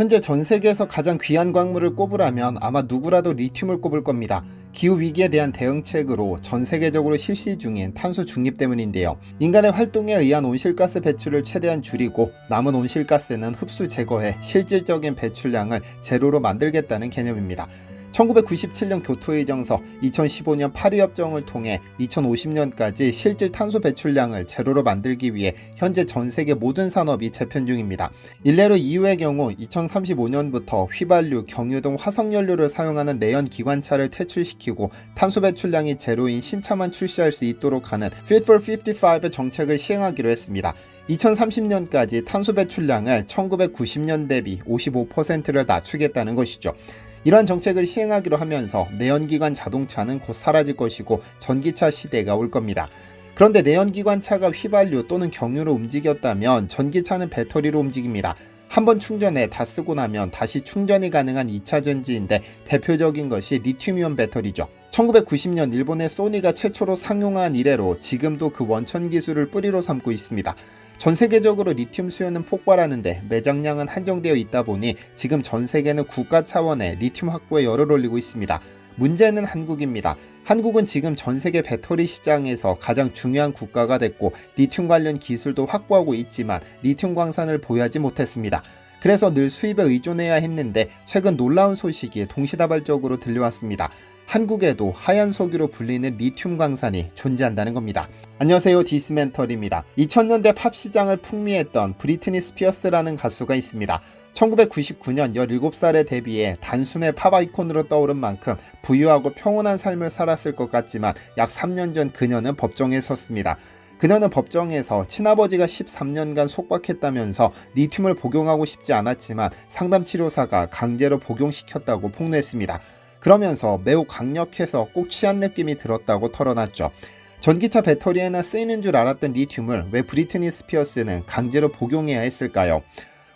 현재 전 세계에서 가장 귀한 광물을 꼽으라면 아마 누구라도 리튬을 꼽을 겁니다. 기후 위기에 대한 대응책으로 전 세계적으로 실시 중인 탄소 중립 때문인데요. 인간의 활동에 의한 온실가스 배출을 최대한 줄이고 남은 온실가스는 흡수 제거해 실질적인 배출량을 제로로 만들겠다는 개념입니다. 1997년 교토의 정서, 2015년 파리 협정을 통해 2050년까지 실질 탄소 배출량을 제로로 만들기 위해 현재 전 세계 모든 산업이 재편 중입니다. 일례로 EU의 경우 2035년부터 휘발유, 경유 등 화석연료를 사용하는 내연 기관차를 퇴출시키고 탄소 배출량이 제로인 신차만 출시할 수 있도록 하는 Fit for 55 정책을 시행하기로 했습니다. 2030년까지 탄소 배출량을 1990년 대비 55%를 낮추겠다는 것이죠. 이러한 정책을 시행하기로 하면서 내연기관 자동차는 곧 사라질 것이고 전기차 시대가 올 겁니다. 그런데 내연기관 차가 휘발유 또는 경유로 움직였다면 전기차는 배터리로 움직입니다. 한 번 충전해 다 쓰고 나면 다시 충전이 가능한 2차 전지인데 대표적인 것이 리튬이온 배터리죠. 1990년 일본의 소니가 최초로 상용한 이래로 지금도 그 원천 기술을 뿌리로 삼고 있습니다. 전 세계적으로 리튬 수요는 폭발하는데 매장량은 한정되어 있다 보니 지금 전 세계는 국가 차원의 리튬 확보에 열을 올리고 있습니다. 문제는 한국입니다. 한국은 지금 전 세계 배터리 시장에서 가장 중요한 국가가 됐고 리튬 관련 기술도 확보하고 있지만 리튬 광산을 보유하지 못했습니다. 그래서 늘 수입에 의존해야 했는데 최근 놀라운 소식이 동시다발적으로 들려왔습니다. 한국에도 하얀 석유로 불리는 리튬 광산이 존재한다는 겁니다. 안녕하세요 디스멘털입니다. 2000년대 팝 시장을 풍미했던 브리트니 스피어스라는 가수가 있습니다. 1999년 17살에 데뷔해 단순의 팝 아이콘으로 떠오른 만큼 부유하고 평온한 삶을 살았을 것 같지만 약 3년 전 그녀는 법정에 섰습니다. 그녀는 법정에서 친아버지가 13년간 속박했다면서 리튬을 복용하고 싶지 않았지만 상담 치료사가 강제로 복용시켰다고 폭로했습니다. 그러면서 매우 강력해서 꼭 취한 느낌이 들었다고 털어놨죠. 전기차 배터리에나 쓰이는 줄 알았던 리튬을 왜 브리트니 스피어스는 강제로 복용해야 했을까요?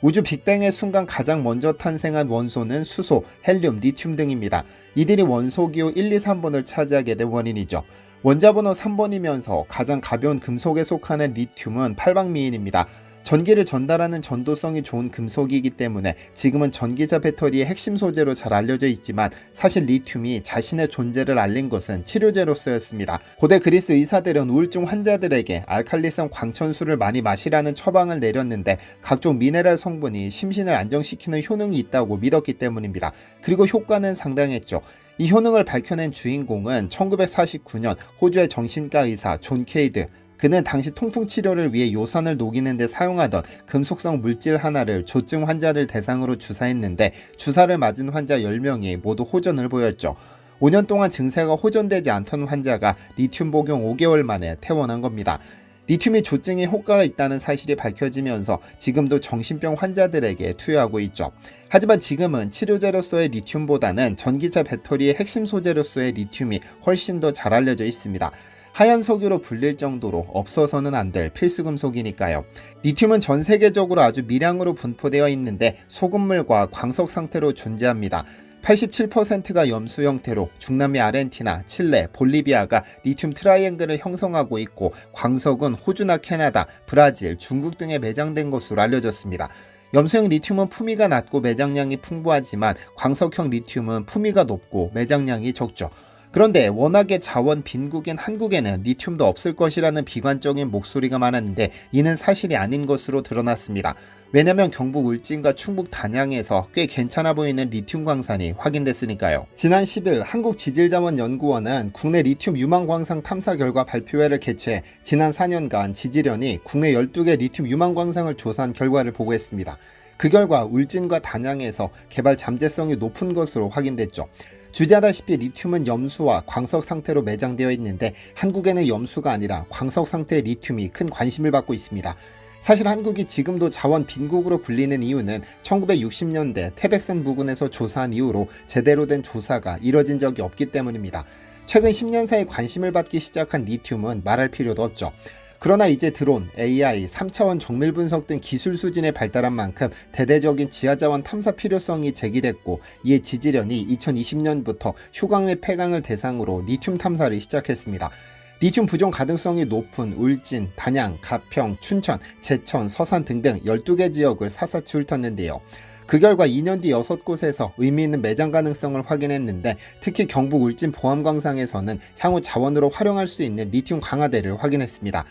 우주 빅뱅의 순간 가장 먼저 탄생한 원소는 수소, 헬륨, 리튬 등입니다. 이들이 원소 기호 1, 2, 3번을 차지하게 된 원인이죠. 원자 번호 3번이면서 가장 가벼운 금속에 속하는 리튬은 팔방미인입니다. 전기를 전달하는 전도성이 좋은 금속이기 때문에 지금은 전기차 배터리의 핵심 소재로 잘 알려져 있지만 사실 리튬이 자신의 존재를 알린 것은 치료제로서였습니다. 고대 그리스 의사들은 우울증 환자들에게 알칼리성 광천수를 많이 마시라는 처방을 내렸는데 각종 미네랄 성분이 심신을 안정시키는 효능이 있다고 믿었기 때문입니다. 그리고 효과는 상당했죠. 이 효능을 밝혀낸 주인공은 1949년 호주의 정신과 의사 존 케이드 그는 당시 통풍 치료를 위해 요산을 녹이는 데 사용하던 금속성 물질 하나를 조증 환자를 대상으로 주사했는데 주사를 맞은 환자 10명이 모두 호전을 보였죠. 5년 동안 증세가 호전되지 않던 환자가 리튬 복용 5개월 만에 퇴원한 겁니다. 리튬이 조증에 효과가 있다는 사실이 밝혀지면서 지금도 정신병 환자들에게 투여하고 있죠. 하지만 지금은 치료제로서의 리튬보다는 전기차 배터리의 핵심 소재로서의 리튬이 훨씬 더 잘 알려져 있습니다. 하얀 석유로 불릴 정도로 없어서는 안 될 필수 금속이니까요. 리튬은 전 세계적으로 아주 미량으로 분포되어 있는데 소금물과 광석 상태로 존재합니다. 87%가 염수 형태로 중남미 아르헨티나, 칠레, 볼리비아가 리튬 트라이앵글을 형성하고 있고 광석은 호주나 캐나다, 브라질, 중국 등에 매장된 것으로 알려졌습니다. 염소형 리튬은 품위가 낮고 매장량이 풍부하지만 광석형 리튬은 품위가 높고 매장량이 적죠. 그런데 워낙에 자원 빈국인 한국에는 리튬도 없을 것이라는 비관적인 목소리가 많았는데 이는 사실이 아닌 것으로 드러났습니다. 왜냐면 경북 울진과 충북 단양에서 꽤 괜찮아 보이는 리튬 광산이 확인됐으니까요. 지난 10일 한국지질자원연구원은 국내 리튬 유망 광산 탐사 결과 발표회를 개최해 지난 4년간 지질연이 국내 12개 리튬 유망 광산을 조사한 결과를 보고했습니다. 그 결과 울진과 단양에서 개발 잠재성이 높은 것으로 확인됐죠. 주제하다시피 리튬은 염수와 광석 상태로 매장되어 있는데 한국에는 염수가 아니라 광석 상태의 리튬이 큰 관심을 받고 있습니다. 사실 한국이 지금도 자원 빈국으로 불리는 이유는 1960년대 태백산 부근에서 조사한 이후로 제대로 된 조사가 이뤄진 적이 없기 때문입니다. 최근 10년 사이 관심을 받기 시작한 리튬은 말할 필요도 없죠. 그러나 이제 드론, AI, 3차원 정밀 분석 등 기술 수준에 발달한 만큼 대대적인 지하자원 탐사 필요성이 제기됐고 이에 지질연이 2020년부터 휴강 및 폐강을 대상으로 리튬 탐사를 시작했습니다. 리튬 부종 가능성이 높은 울진, 단양, 가평, 춘천, 제천, 서산 등등 12개 지역을 사사치 훑었는데요. 그 결과 2년 뒤 6곳에서 의미 있는 매장 가능성을 확인했는데 특히 경북 울진 보암광상에서는 향후 자원으로 활용할 수 있는 리튬 강화대를 확인했습니다.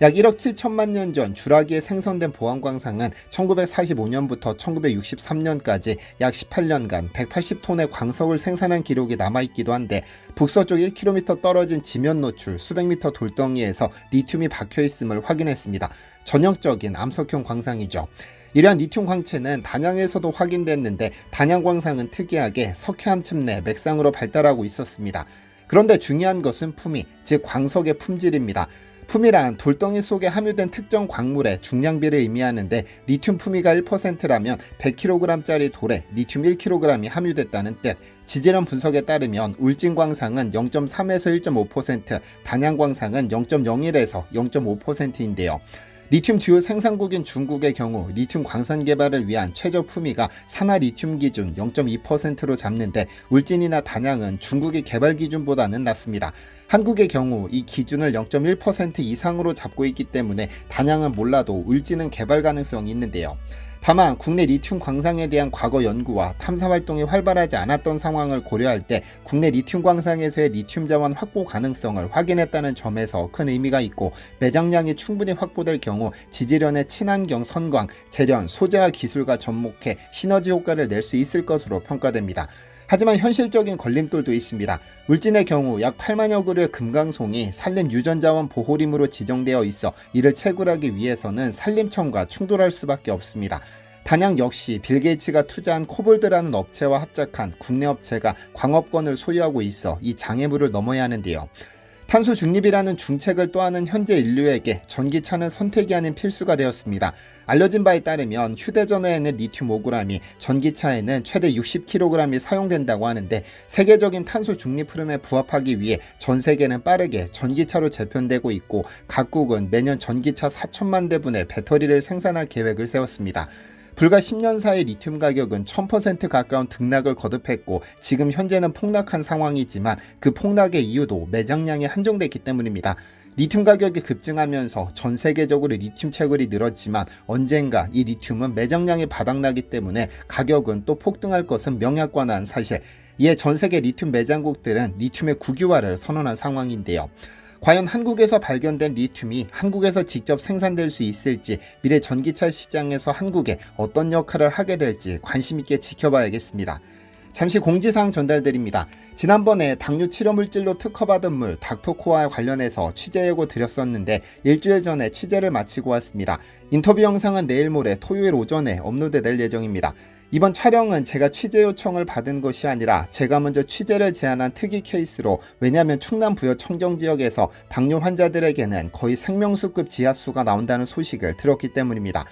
약 1억 7천만 년 전 주라기에 생성된 보암광상은 1945년부터 1963년까지 약 18년간 180톤의 광석을 생산한 기록이 남아있기도 한데 북서쪽 1km 떨어진 지면 노출 수백 미터 돌덩이에서 리튬이 박혀 있음을 확인했습니다. 전형적인 암석형 광상이죠. 이러한 리튬 광채는 단양에서도 확인됐는데 단양 광상은 특이하게 석회암층 내 맥상으로 발달하고 있었습니다. 그런데 중요한 것은 품위, 즉 광석의 품질입니다. 품이란 돌덩이 속에 함유된 특정 광물의 중량비를 의미하는데 리튬 품위가 1%라면 100kg짜리 돌에 리튬 1kg이 함유됐다는 뜻. 지질원 분석에 따르면 울진광상은 0.3에서 1.5%, 단양광상은 0.01에서 0.5%인데요. 리튬 듀오 생산국인 중국의 경우 리튬 광산 개발을 위한 최저 품위가 산화 리튬 기준 0.2%로 잡는데 울진이나 단양은 중국의 개발 기준보다는 낮습니다. 한국의 경우 이 기준을 0.1% 이상으로 잡고 있기 때문에 단양은 몰라도 울진은 개발 가능성이 있는데요. 다만 국내 리튬 광상에 대한 과거 연구와 탐사 활동이 활발하지 않았던 상황을 고려할 때 국내 리튬 광상에서의 리튬 자원 확보 가능성을 확인했다는 점에서 큰 의미가 있고 매장량이 충분히 확보될 경우 지질연의 친환경 선광, 재련, 소재와 기술과 접목해 시너지 효과를 낼 수 있을 것으로 평가됩니다. 하지만 현실적인 걸림돌도 있습니다. 울진의 경우 약 8만여 그루의 금강송이 산림 유전자원 보호림으로 지정되어 있어 이를 채굴하기 위해서는 산림청과 충돌할 수밖에 없습니다. 단양 역시 빌 게이츠가 투자한 코볼드라는 업체와 합작한 국내 업체가 광업권을 소유하고 있어 이 장애물을 넘어야 하는데요. 탄소 중립이라는 중책을 또하는 현재 인류에게 전기차는 선택이 아닌 필수가 되었습니다. 알려진 바에 따르면 휴대전화에는 리튬 5g이, 전기차에는 최대 60kg이 사용된다고 하는데 세계적인 탄소 중립 흐름에 부합하기 위해 전 세계는 빠르게 전기차로 재편되고 있고 각국은 매년 전기차 4천만 대분의 배터리를 생산할 계획을 세웠습니다. 불과 10년 사이 리튬 가격은 1000% 가까운 등락을 거듭했고 지금 현재는 폭락한 상황이지만 그 폭락의 이유도 매장량이 한정됐기 때문입니다. 리튬 가격이 급증하면서 전 세계적으로 리튬 채굴이 늘었지만 언젠가 이 리튬은 매장량이 바닥나기 때문에 가격은 또 폭등할 것은 명약관한 사실. 이에 전 세계 리튬 매장국들은 리튬의 국유화를 선언한 상황인데요. 과연 한국에서 발견된 리튬이 한국에서 직접 생산될 수 있을지 미래 전기차 시장에서 한국에 어떤 역할을 하게 될지 관심 있게 지켜봐야겠습니다. 잠시 공지사항 전달드립니다. 지난번에 당뇨 치료 물질로 특허받은 물 닥터코어와 관련해서 취재 예고 드렸었는데 일주일 전에 취재를 마치고 왔습니다. 인터뷰 영상은 내일 모레 토요일 오전에 업로드 될 예정입니다. 이번 촬영은 제가 취재 요청을 받은 것이 아니라 제가 먼저 취재를 제안한 특이 케이스로 왜냐하면 충남 부여 청정 지역에서 당뇨 환자들에게는 거의 생명수급 지하수가 나온다는 소식을 들었기 때문입니다.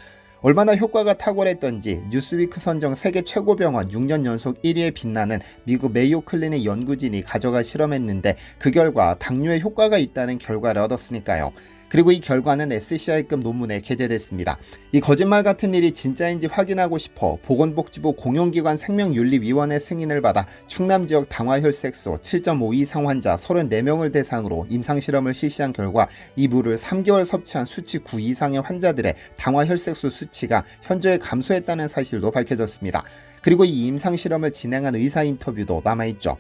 얼마나 효과가 탁월했던지 뉴스위크 선정 세계 최고 병원 6년 연속 1위에 빛나는 미국 메이오 클리닉 연구진이 가져가 실험했는데 그 결과 당뇨에 효과가 있다는 결과를 얻었으니까요. 그리고 이 결과는 SCI급 논문에 게재됐습니다. 이 거짓말 같은 일이 진짜인지 확인하고 싶어 보건복지부 공용기관 생명윤리위원회 승인을 받아 충남 지역 당화혈색소 7.5 이상 환자 34명을 대상으로 임상실험을 실시한 결과 이 물을 3개월 섭취한 수치 9 이상의 환자들의 당화혈색소 수치가 현저히 감소했다는 사실도 밝혀졌습니다. 그리고 이 임상실험을 진행한 의사 인터뷰도 남아있죠.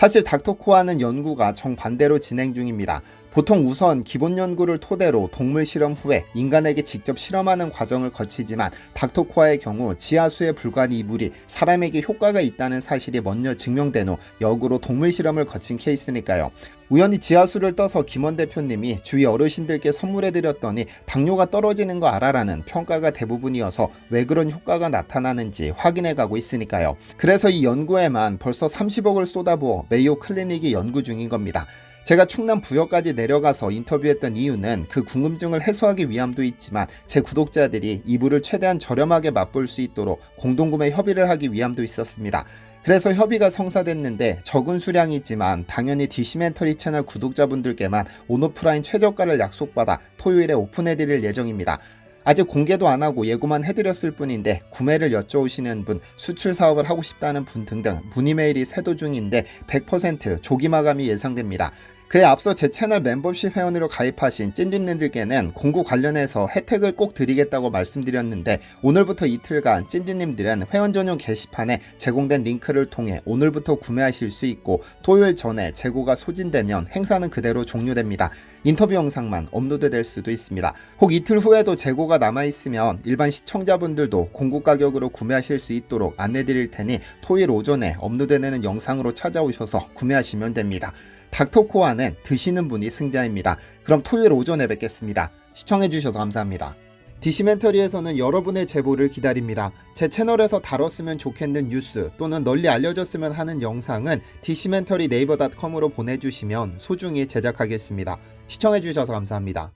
사실 닥터코아는 연구가 정반대로 진행 중입니다. 보통 우선 기본 연구를 토대로 동물 실험 후에 인간에게 직접 실험하는 과정을 거치지만 닥터코아의 경우 지하수에 불과한 이 물이 사람에게 효과가 있다는 사실이 먼저 증명된 후 역으로 동물 실험을 거친 케이스니까요. 우연히 지하수를 떠서 김원 대표님이 주위 어르신들께 선물해드렸더니 당뇨가 떨어지는 거 알아라는 평가가 대부분이어서 왜 그런 효과가 나타나는지 확인해가고 있으니까요. 그래서 이 연구에만 벌써 30억을 쏟아부어 메이오 클리닉이 연구 중인 겁니다. 제가 충남 부여까지 내려가서 인터뷰했던 이유는 그 궁금증을 해소하기 위함도 있지만 제 구독자들이 이불을 최대한 저렴하게 맛볼 수 있도록 공동구매 협의를 하기 위함도 있었습니다. 그래서 협의가 성사됐는데 적은 수량이지만 당연히 디시멘터리 채널 구독자분들께만 온오프라인 최저가를 약속받아 토요일에 오픈해드릴 예정입니다. 아직 공개도 안 하고 예고만 해드렸을 뿐인데 구매를 여쭤오시는 분, 수출 사업을 하고 싶다는 분 등등 문의 메일이 세도 중인데 100% 조기 마감이 예상됩니다. 그에 앞서 제 채널 멤버십 회원으로 가입하신 찐디님들께는 공구 관련해서 혜택을 꼭 드리겠다고 말씀드렸는데 오늘부터 이틀간 찐디님들은 회원 전용 게시판에 제공된 링크를 통해 오늘부터 구매하실 수 있고 토요일 전에 재고가 소진되면 행사는 그대로 종료됩니다. 인터뷰 영상만 업로드될 수도 있습니다. 혹 이틀 후에도 재고가 남아있으면 일반 시청자분들도 공구 가격으로 구매하실 수 있도록 안내드릴 테니 토요일 오전에 업로드되는 영상으로 찾아오셔서 구매하시면 됩니다. 닥터코아 는 드시는 분이 승자입니다. 그럼 토요일 오전에 뵙겠습니다. 시청해주셔서 감사합니다. 디시멘터리에서는 여러분의 제보를 기다립니다. 제 채널에서 다뤘으면 좋겠는 뉴스 또는 널리 알려졌으면 하는 영상은 디시멘터리 네이버 닷컴으로 보내주시면 소중히 제작하겠습니다. 시청해주셔서 감사합니다.